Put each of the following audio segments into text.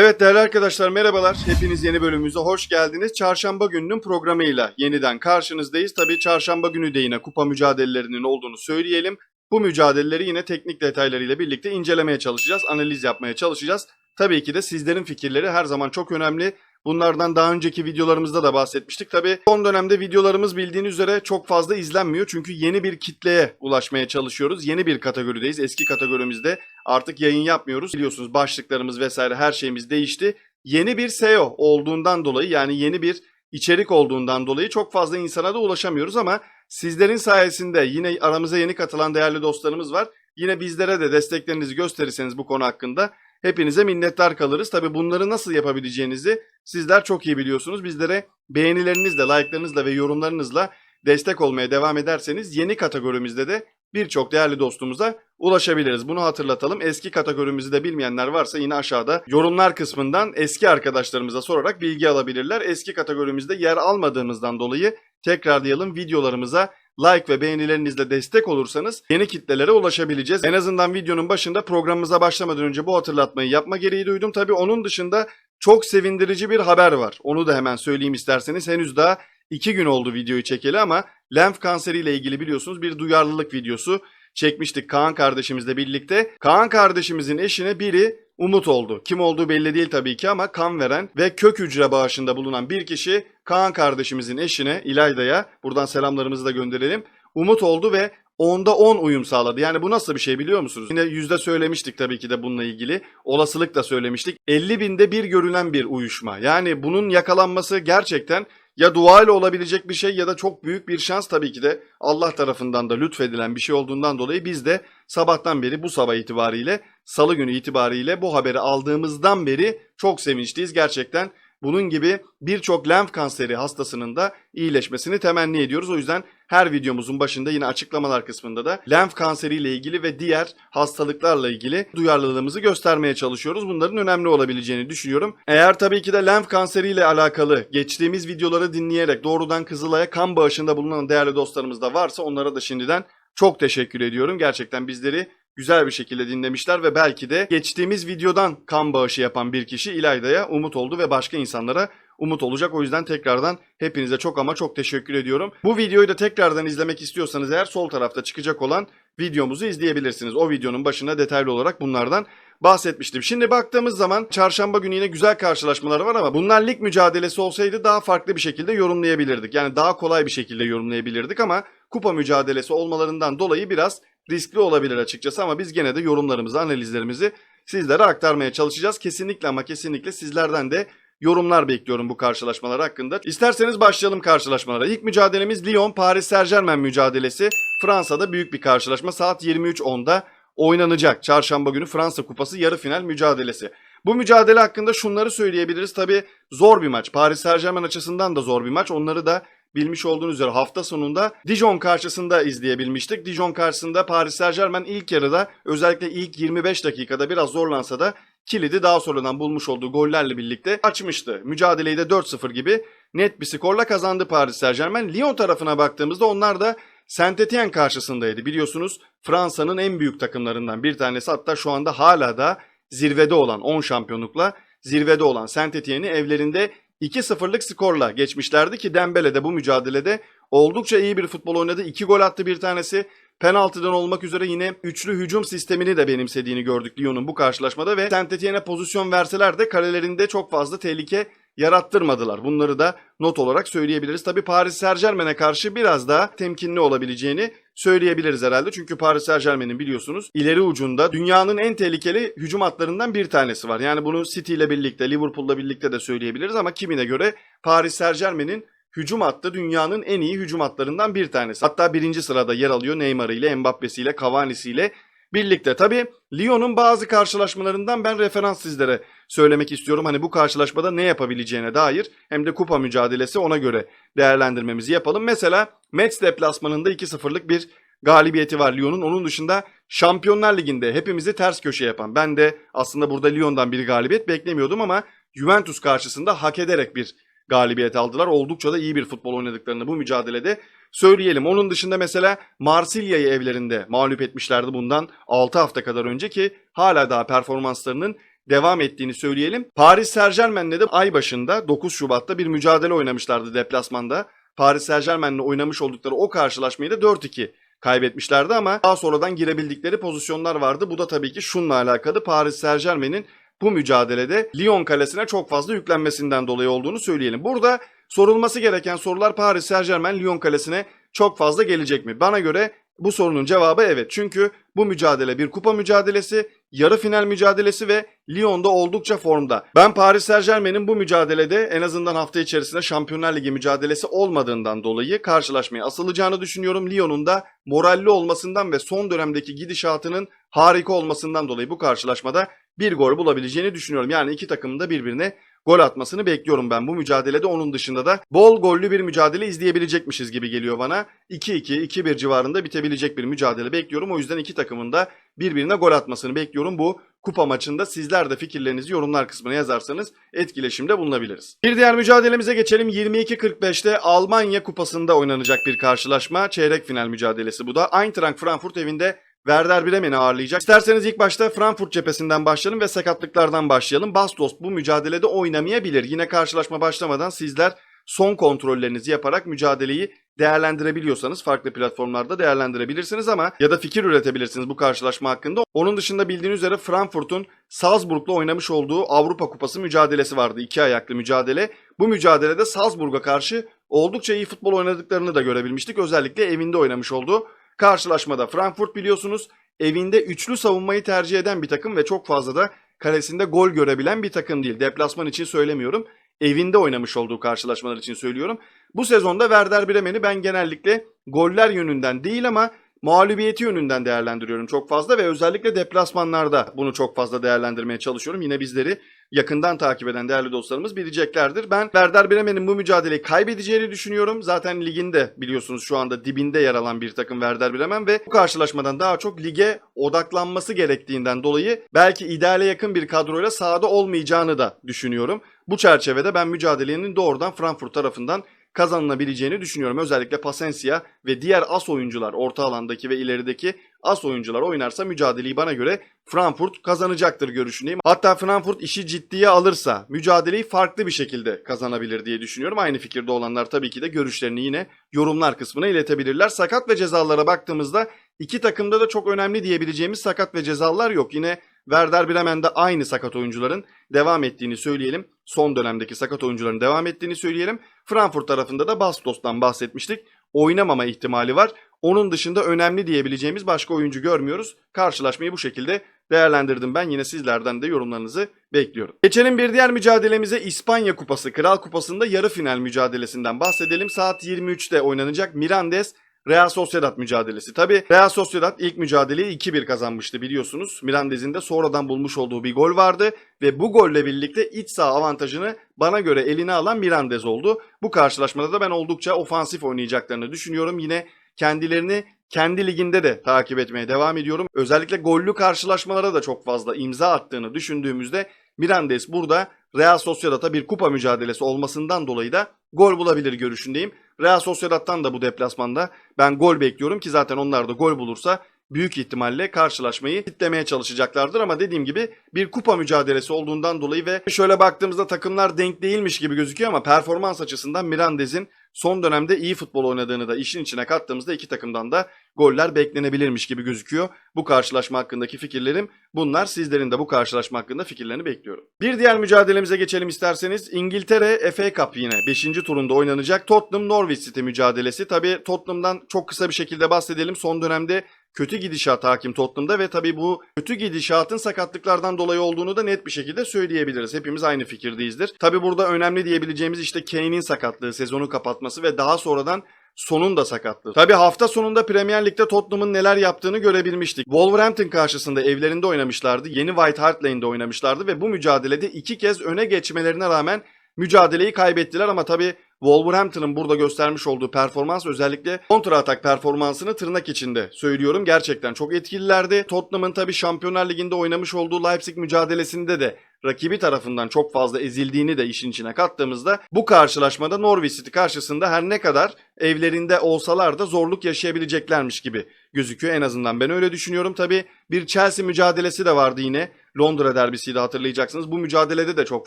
Evet değerli arkadaşlar merhabalar. Hepiniz yeni bölümümüze hoş geldiniz. Çarşamba gününün programıyla yeniden karşınızdayız. Tabii çarşamba günü de yine kupa mücadelelerinin olduğunu söyleyelim. Bu mücadeleleri yine teknik detaylarıyla birlikte incelemeye çalışacağız, analiz yapmaya çalışacağız. Tabii ki de sizlerin fikirleri her zaman çok önemli. Bunlardan daha önceki videolarımızda da bahsetmiştik. Tabii son dönemde videolarımız bildiğiniz üzere çok fazla izlenmiyor. Çünkü yeni bir kitleye ulaşmaya çalışıyoruz. Yeni bir kategorideyiz. Eski kategorimizde artık yayın yapmıyoruz. Biliyorsunuz başlıklarımız vesaire her şeyimiz değişti. Yeni bir SEO olduğundan dolayı yani yeni bir içerik olduğundan dolayı çok fazla insana da ulaşamıyoruz ama sizlerin sayesinde yine aramıza yeni katılan değerli dostlarımız var. Yine bizlere de desteklerinizi gösterirseniz bu konu hakkında hepinize minnettar kalırız. Tabi bunları nasıl yapabileceğinizi sizler çok iyi biliyorsunuz. Bizlere beğenilerinizle, like'larınızla ve yorumlarınızla destek olmaya devam ederseniz yeni kategorimizde de birçok değerli dostumuza ulaşabiliriz. Bunu hatırlatalım. Eski kategorimizi de bilmeyenler varsa yine aşağıda yorumlar kısmından eski arkadaşlarımıza sorarak bilgi alabilirler. Eski kategorimizde yer almadığımızdan dolayı tekrarlayalım videolarımıza like ve beğenilerinizle destek olursanız yeni kitlelere ulaşabileceğiz. En azından videonun başında programımıza başlamadan önce bu hatırlatmayı yapma gereği duydum. Tabii onun dışında çok sevindirici bir haber var. Onu da hemen söyleyeyim isterseniz. Henüz daha iki gün oldu videoyu çekeli ama lenf kanseriyle ilgili biliyorsunuz bir duyarlılık videosu çekmiştik Kaan kardeşimizle birlikte. Kaan kardeşimizin eşine biri Umut oldu. Kim olduğu belli değil tabii ki ama kan veren ve kök hücre bağışında bulunan bir kişi Kaan kardeşimizin eşine İlayda'ya buradan selamlarımızı da gönderelim. Umut oldu ve onda 10 uyum sağladı. Yani bu nasıl bir şey biliyor musunuz? Yine yüzde söylemiştik tabii ki de bununla ilgili. Olasılık da söylemiştik. 50 binde bir görülen bir uyuşma. Yani bunun yakalanması gerçekten ya dua ile olabilecek bir şey ya da çok büyük bir şans tabii ki de Allah tarafından da lütfedilen bir şey olduğundan dolayı biz de sabahtan beri bu sabah itibariyle salı günü itibariyle bu haberi aldığımızdan beri çok sevinçliyiz. Gerçekten bunun gibi birçok lenf kanseri hastasının da iyileşmesini temenni ediyoruz. O yüzden her videomuzun başında yine açıklamalar kısmında da lenf kanseriyle ilgili ve diğer hastalıklarla ilgili duyarlılığımızı göstermeye çalışıyoruz. Bunların önemli olabileceğini düşünüyorum. Eğer tabii ki de lenf kanseriyle alakalı geçtiğimiz videoları dinleyerek doğrudan Kızılay'a kan bağışında bulunan değerli dostlarımız da varsa onlara da şimdiden çok teşekkür ediyorum. Gerçekten bizleri güzel bir şekilde dinlemişler ve belki de geçtiğimiz videodan kan bağışı yapan bir kişi İlayda'ya umut oldu ve başka insanlara umut olacak. O yüzden tekrardan hepinize çok ama çok teşekkür ediyorum. Bu videoyu da tekrardan izlemek istiyorsanız eğer sol tarafta çıkacak olan videomuzu izleyebilirsiniz. O videonun başına detaylı olarak bunlardan bahsetmiştim. Şimdi baktığımız zaman çarşamba günü yine güzel karşılaşmalar var ama bunlar lig mücadelesi olsaydı daha farklı bir şekilde yorumlayabilirdik. Yani daha kolay bir şekilde yorumlayabilirdik ama kupa mücadelesi olmalarından dolayı biraz riskli olabilir açıkçası ama biz gene de yorumlarımızı, analizlerimizi sizlere aktarmaya çalışacağız. Kesinlikle ama kesinlikle sizlerden de yorumlar bekliyorum bu karşılaşmalar hakkında. İsterseniz başlayalım karşılaşmalara. İlk mücadelemiz Lyon Paris Saint Germain mücadelesi. Fransa'da büyük bir karşılaşma. Saat 23.10'da oynanacak. Çarşamba günü Fransa Kupası yarı final mücadelesi. Bu mücadele hakkında şunları söyleyebiliriz. Tabi zor bir maç. Paris Saint Germain açısından da zor bir maç. Onları da bilmiş olduğunuz üzere hafta sonunda Dijon karşısında izleyebilmiştik. Dijon karşısında Paris Saint Germain ilk yarıda özellikle ilk 25 dakikada biraz zorlansa da kilidi daha sonradan bulmuş olduğu gollerle birlikte açmıştı. Mücadeleyi de 4-0 gibi net bir skorla kazandı Paris Saint Germain. Lyon tarafına baktığımızda onlar da Saint Etienne karşısındaydı. Biliyorsunuz Fransa'nın en büyük takımlarından bir tanesi hatta şu anda hala da zirvede olan 10 şampiyonlukla zirvede olan Saint Etienne'i evlerinde 2-0'lık skorla geçmişlerdi ki Dembele de bu mücadelede oldukça iyi bir futbol oynadı. 2 gol attı bir tanesi. Penaltıdan olmak üzere yine üçlü hücum sistemini de benimsediğini gördük Lyon'un bu karşılaşmada ve Saint Etienne'e pozisyon verseler de kalelerinde çok fazla tehlike yarattırmadılar. Bunları da not olarak söyleyebiliriz. Tabi Paris Saint Germain'e karşı biraz daha temkinli olabileceğini söyleyebiliriz herhalde. Çünkü Paris Saint Germain'in biliyorsunuz ileri ucunda dünyanın en tehlikeli hücum hatlarından bir tanesi var. Yani bunu City ile birlikte, Liverpool'la birlikte de söyleyebiliriz ama kimine göre Paris Saint Germain'in hücum hattı dünyanın en iyi hücum hatlarından bir tanesi. Hatta birinci sırada yer alıyor Neymar ile, Mbappe'si ile, Cavani'si ile birlikte. Tabi Lyon'un bazı karşılaşmalarından ben referans sizlere söylemek istiyorum. Hani bu karşılaşmada ne yapabileceğine dair hem de kupa mücadelesi ona göre değerlendirmemizi yapalım. Mesela Metz deplasmanında 2-0'lık bir galibiyeti var Lyon'un. Onun dışında Şampiyonlar Ligi'nde hepimizi ters köşe yapan. Ben de aslında burada Lyon'dan bir galibiyet beklemiyordum ama Juventus karşısında hak ederek bir galibiyet aldılar. Oldukça da iyi bir futbol oynadıklarını bu mücadelede söyleyelim. Onun dışında mesela Marsilya'yı evlerinde mağlup etmişlerdi bundan 6 hafta kadar önce ki hala daha performanslarının devam ettiğini söyleyelim. Paris Saint Germain'le de ay başında 9 Şubat'ta bir mücadele oynamışlardı deplasmanda. Paris Saint Germain'le oynamış oldukları o karşılaşmayı da 4-2 kaybetmişlerdi ama daha sonradan girebildikleri pozisyonlar vardı. Bu da tabii ki şunla alakalı Paris Saint Germain'in bu mücadelede Lyon kalesine çok fazla yüklenmesinden dolayı olduğunu söyleyelim. Burada sorulması gereken sorular Paris Saint Germain Lyon kalesine çok fazla gelecek mi? Bana göre bu sorunun cevabı evet. Çünkü bu mücadele bir kupa mücadelesi, yarı final mücadelesi ve Lyon'da oldukça formda. Ben Paris Saint Germain'in bu mücadelede en azından hafta içerisinde Şampiyonlar Ligi mücadelesi olmadığından dolayı karşılaşmaya asılacağını düşünüyorum. Lyon'un da moralli olmasından ve son dönemdeki gidişatının harika olmasından dolayı bu karşılaşmada bir gol bulabileceğini düşünüyorum. Yani iki takımın da birbirine gol atmasını bekliyorum ben bu mücadelede. Onun dışında da bol gollü bir mücadele izleyebilecekmişiz gibi geliyor bana. 2-2, 2-1 civarında bitebilecek bir mücadele bekliyorum. O yüzden iki takımın da birbirine gol atmasını bekliyorum. Bu kupa maçında sizler de fikirlerinizi yorumlar kısmına yazarsanız etkileşimde bulunabiliriz. Bir diğer mücadelemize geçelim. 22.45'te Almanya kupasında oynanacak bir karşılaşma. Çeyrek final mücadelesi bu da. Eintracht Frankfurt evinde Werder Bremen'i ağırlayacak. İsterseniz ilk başta Frankfurt cephesinden başlayalım ve sakatlıklardan başlayalım. Bastos bu mücadelede oynamayabilir. Yine karşılaşma başlamadan sizler son kontrollerinizi yaparak mücadeleyi değerlendirebiliyorsanız farklı platformlarda değerlendirebilirsiniz ama ya da fikir üretebilirsiniz bu karşılaşma hakkında. Onun dışında bildiğiniz üzere Frankfurt'un Salzburg'la oynamış olduğu Avrupa Kupası mücadelesi vardı. iki ayaklı mücadele. Bu mücadelede Salzburg'a karşı oldukça iyi futbol oynadıklarını da görebilmiştik. Özellikle evinde oynamış olduğu karşılaşmada Frankfurt biliyorsunuz evinde üçlü savunmayı tercih eden bir takım ve çok fazla da kalesinde gol görebilen bir takım değil. Deplasman için söylemiyorum. Evinde oynamış olduğu karşılaşmalar için söylüyorum. Bu sezonda Werder Bremen'i ben genellikle goller yönünden değil ama mağlubiyeti yönünden değerlendiriyorum çok fazla ve özellikle deplasmanlarda bunu çok fazla değerlendirmeye çalışıyorum. Yine bizleri yakından takip eden değerli dostlarımız bileceklerdir. Ben Werder Bremen'in bu mücadeleyi kaybedeceğini düşünüyorum. Zaten liginde biliyorsunuz şu anda dibinde yer alan bir takım Werder Bremen ve bu karşılaşmadan daha çok lige odaklanması gerektiğinden dolayı belki ideale yakın bir kadroyla sahada olmayacağını da düşünüyorum. Bu çerçevede ben mücadelenin doğrudan Frankfurt tarafından kazanılabileceğini düşünüyorum. Özellikle Pasensia ve diğer as oyuncular, orta alandaki ve ilerideki as oyuncular oynarsa mücadeleyi bana göre Frankfurt kazanacaktır görüşündeyim. Hatta Frankfurt işi ciddiye alırsa mücadeleyi farklı bir şekilde kazanabilir diye düşünüyorum. Aynı fikirde olanlar tabii ki de görüşlerini yine yorumlar kısmına iletebilirler. Sakat ve cezalara baktığımızda iki takımda da çok önemli diyebileceğimiz sakat ve cezalar yok. Yine Werder Bremen'de aynı sakat oyuncuların devam ettiğini söyleyelim. Son dönemdeki sakat oyuncuların devam ettiğini söyleyelim. Frankfurt tarafında da Bastos'tan bahsetmiştik. Oynamama ihtimali var. Onun dışında önemli diyebileceğimiz başka oyuncu görmüyoruz. Karşılaşmayı bu şekilde değerlendirdim ben. Yine sizlerden de yorumlarınızı bekliyorum. Geçelim bir diğer mücadelemize İspanya Kupası, Kral Kupası'nda yarı final mücadelesinden bahsedelim. Saat 23'te oynanacak Mirandes Real Sociedad mücadelesi. Tabi Real Sociedad ilk mücadeleyi 2-1 kazanmıştı biliyorsunuz. Mirandez'in de sonradan bulmuş olduğu bir gol vardı ve bu golle birlikte iç saha avantajını bana göre eline alan Mirandez oldu. Bu karşılaşmada da ben oldukça ofansif oynayacaklarını düşünüyorum. Yine kendilerini kendi liginde de takip etmeye devam ediyorum. Özellikle gollü karşılaşmalara da çok fazla imza attığını düşündüğümüzde Mirandes burada Real Sociedad'a bir kupa mücadelesi olmasından dolayı da gol bulabilir görüşündeyim. Real Sociedad'dan da bu deplasmanda ben gol bekliyorum ki zaten onlar da gol bulursa büyük ihtimalle karşılaşmayı bitlemeye çalışacaklardır ama dediğim gibi bir kupa mücadelesi olduğundan dolayı ve şöyle baktığımızda takımlar denk değilmiş gibi gözüküyor ama performans açısından Mirandez'in son dönemde iyi futbol oynadığını da işin içine kattığımızda iki takımdan da goller beklenebilirmiş gibi gözüküyor. Bu karşılaşma hakkındaki fikirlerim bunlar. Sizlerin de bu karşılaşma hakkında fikirlerini bekliyorum. Bir diğer mücadelemize geçelim isterseniz. İngiltere FA Cup yine 5. turunda oynanacak Tottenham Norwich City mücadelesi. Tabi Tottenham'dan çok kısa bir şekilde bahsedelim. Son dönemde kötü gidişat hakim Tottenham'da ve tabii bu kötü gidişatın sakatlıklardan dolayı olduğunu da net bir şekilde söyleyebiliriz. Hepimiz aynı fikirdeyizdir. Tabii burada önemli diyebileceğimiz işte Kane'in sakatlığı, sezonu kapatması ve daha sonradan sonun da sakatlığı. Tabi hafta sonunda Premier Lig'de Tottenham'ın neler yaptığını görebilmiştik. Wolverhampton karşısında evlerinde oynamışlardı. Yeni White Hart Lane'de oynamışlardı ve bu mücadelede iki kez öne geçmelerine rağmen mücadeleyi kaybettiler ama tabi Wolverhampton'ın burada göstermiş olduğu performans özellikle kontra atak performansını tırnak içinde söylüyorum. Gerçekten çok etkililerdi. Tottenham'ın tabi Şampiyonlar Ligi'nde oynamış olduğu Leipzig mücadelesinde de rakibi tarafından çok fazla ezildiğini de işin içine kattığımızda bu karşılaşmada Norwich City karşısında her ne kadar evlerinde olsalar da zorluk yaşayabileceklermiş gibi gözüküyor. En azından ben öyle düşünüyorum. Tabi bir Chelsea mücadelesi de vardı yine. Londra derbisiydi hatırlayacaksınız. Bu mücadelede de çok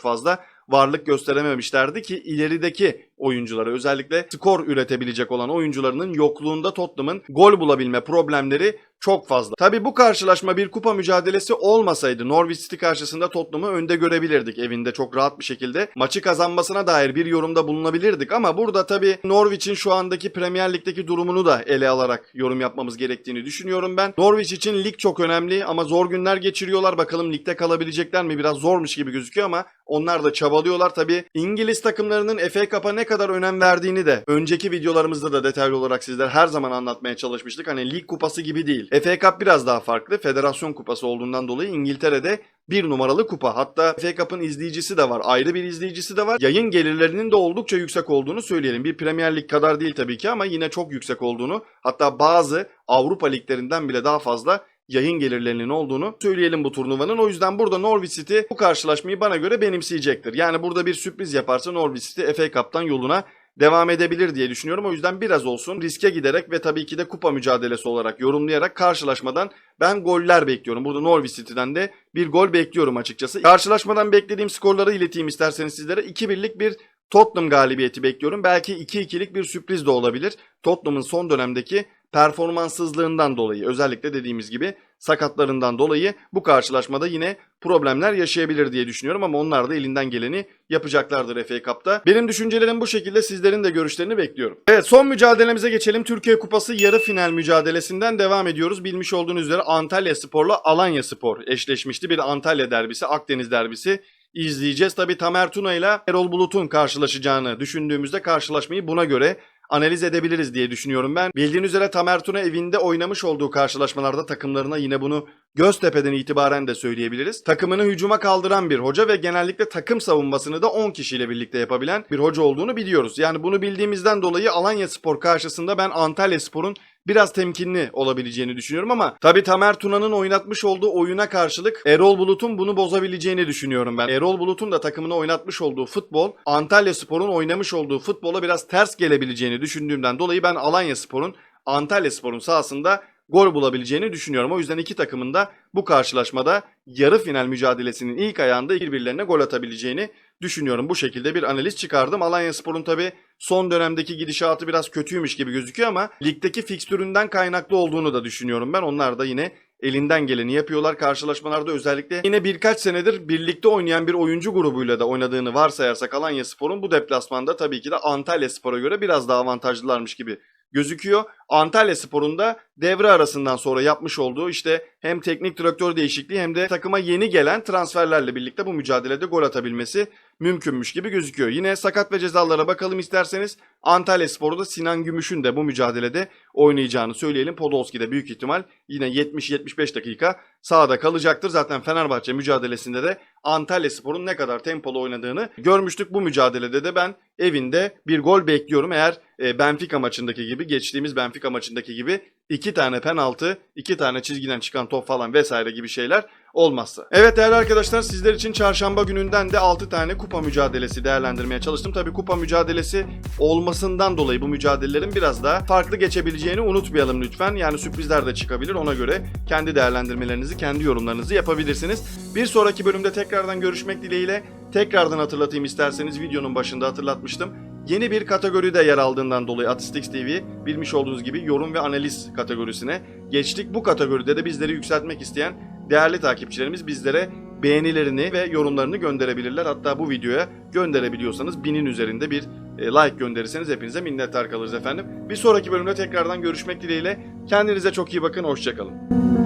fazla varlık gösterememişlerdi ki ilerideki oyuncuları özellikle skor üretebilecek olan oyuncularının yokluğunda Tottenham'ın gol bulabilme problemleri çok fazla. Tabi bu karşılaşma bir kupa mücadelesi olmasaydı Norwich City karşısında Tottenham'ı önde görebilirdik evinde çok rahat bir şekilde. Maçı kazanmasına dair bir yorumda bulunabilirdik ama burada tabi Norwich'in şu andaki Premier Lig'deki durumunu da ele alarak yorum yapmamız gerektiğini düşünüyorum ben. Norwich için lig çok önemli ama zor günler geçiriyorlar. Bakalım ligde kalabilecekler mi? Biraz zormuş gibi gözüküyor ama onlar da çabalıyorlar. Tabi İngiliz takımlarının FA Cup'a ne kadar önem verdiğini de önceki videolarımızda da detaylı olarak sizler her zaman anlatmaya çalışmıştık. Hani lig kupası gibi değil. FA Cup biraz daha farklı. Federasyon kupası olduğundan dolayı İngiltere'de bir numaralı kupa. Hatta FA Cup'ın izleyicisi de var. Ayrı bir izleyicisi de var. Yayın gelirlerinin de oldukça yüksek olduğunu söyleyelim. Bir Premier Lig kadar değil tabii ki ama yine çok yüksek olduğunu. Hatta bazı Avrupa liglerinden bile daha fazla yayın gelirlerinin olduğunu söyleyelim bu turnuvanın. O yüzden burada Norwich City bu karşılaşmayı bana göre benimseyecektir. Yani burada bir sürpriz yaparsa Norwich City FA Cup'tan yoluna devam edebilir diye düşünüyorum. O yüzden biraz olsun riske giderek ve tabii ki de kupa mücadelesi olarak yorumlayarak karşılaşmadan ben goller bekliyorum. Burada Norwich City'den de bir gol bekliyorum açıkçası. Karşılaşmadan beklediğim skorları ileteyim isterseniz sizlere. 2-1'lik bir Tottenham galibiyeti bekliyorum. Belki 2-2'lik bir sürpriz de olabilir. Tottenham'ın son dönemdeki performanssızlığından dolayı özellikle dediğimiz gibi sakatlarından dolayı bu karşılaşmada yine problemler yaşayabilir diye düşünüyorum ama onlar da elinden geleni yapacaklardır FA Cup'ta. Benim düşüncelerim bu şekilde sizlerin de görüşlerini bekliyorum. Evet son mücadelemize geçelim. Türkiye Kupası yarı final mücadelesinden devam ediyoruz. Bilmiş olduğunuz üzere Antalya Spor'la Alanya Spor eşleşmişti. Bir Antalya derbisi, Akdeniz derbisi izleyeceğiz. Tabi Tamer Tuna ile Erol Bulut'un karşılaşacağını düşündüğümüzde karşılaşmayı buna göre analiz edebiliriz diye düşünüyorum ben. Bildiğiniz üzere Tamer Tuna evinde oynamış olduğu karşılaşmalarda takımlarına yine bunu Göztepe'den itibaren de söyleyebiliriz. Takımını hücuma kaldıran bir hoca ve genellikle takım savunmasını da 10 kişiyle birlikte yapabilen bir hoca olduğunu biliyoruz. Yani bunu bildiğimizden dolayı Alanya Spor karşısında ben Antalya Spor'un biraz temkinli olabileceğini düşünüyorum ama tabi Tamer Tuna'nın oynatmış olduğu oyuna karşılık Erol Bulut'un bunu bozabileceğini düşünüyorum ben. Erol Bulut'un da takımına oynatmış olduğu futbol Antalya Spor'un oynamış olduğu futbola biraz ters gelebileceğini düşündüğümden dolayı ben Alanya Spor'un Antalya Spor'un sahasında gol bulabileceğini düşünüyorum. O yüzden iki takımın da bu karşılaşmada yarı final mücadelesinin ilk ayağında birbirlerine gol atabileceğini düşünüyorum. Bu şekilde bir analiz çıkardım. Alanya Spor'un tabi son dönemdeki gidişatı biraz kötüymüş gibi gözüküyor ama ligdeki fikstüründen kaynaklı olduğunu da düşünüyorum ben. Onlar da yine elinden geleni yapıyorlar karşılaşmalarda özellikle yine birkaç senedir birlikte oynayan bir oyuncu grubuyla da oynadığını varsayarsak Alanya Spor'un bu deplasmanda tabii ki de Antalya Spor'a göre biraz daha avantajlılarmış gibi gözüküyor. Antalya Spor'un da devre arasından sonra yapmış olduğu işte hem teknik direktör değişikliği hem de takıma yeni gelen transferlerle birlikte bu mücadelede gol atabilmesi mümkünmüş gibi gözüküyor. Yine sakat ve cezalara bakalım isterseniz. Antalya Spor'da Sinan Gümüş'ün de bu mücadelede oynayacağını söyleyelim. Podolski de büyük ihtimal yine 70-75 dakika sahada kalacaktır. Zaten Fenerbahçe mücadelesinde de Antalya Spor'un ne kadar tempolu oynadığını görmüştük. Bu mücadelede de ben evinde bir gol bekliyorum. Eğer e, Benfica maçındaki gibi geçtiğimiz Benfica maçındaki gibi iki tane penaltı, iki tane çizgiden çıkan top falan vesaire gibi şeyler olmazsa. Evet değerli arkadaşlar sizler için çarşamba gününden de 6 tane kupa mücadelesi değerlendirmeye çalıştım. Tabii kupa mücadelesi olmasından dolayı bu mücadelelerin biraz daha farklı geçebileceğini unutmayalım lütfen. Yani sürprizler de çıkabilir. Ona göre kendi değerlendirmelerinizi, kendi yorumlarınızı yapabilirsiniz. Bir sonraki bölümde tekrardan görüşmek dileğiyle tekrardan hatırlatayım isterseniz videonun başında hatırlatmıştım. Yeni bir kategoride yer aldığından dolayı Atistix TV bilmiş olduğunuz gibi yorum ve analiz kategorisine geçtik. Bu kategoride de bizleri yükseltmek isteyen değerli takipçilerimiz bizlere beğenilerini ve yorumlarını gönderebilirler. Hatta bu videoya gönderebiliyorsanız binin üzerinde bir e, like gönderirseniz hepinize minnettar kalırız efendim. Bir sonraki bölümde tekrardan görüşmek dileğiyle. Kendinize çok iyi bakın, hoşçakalın.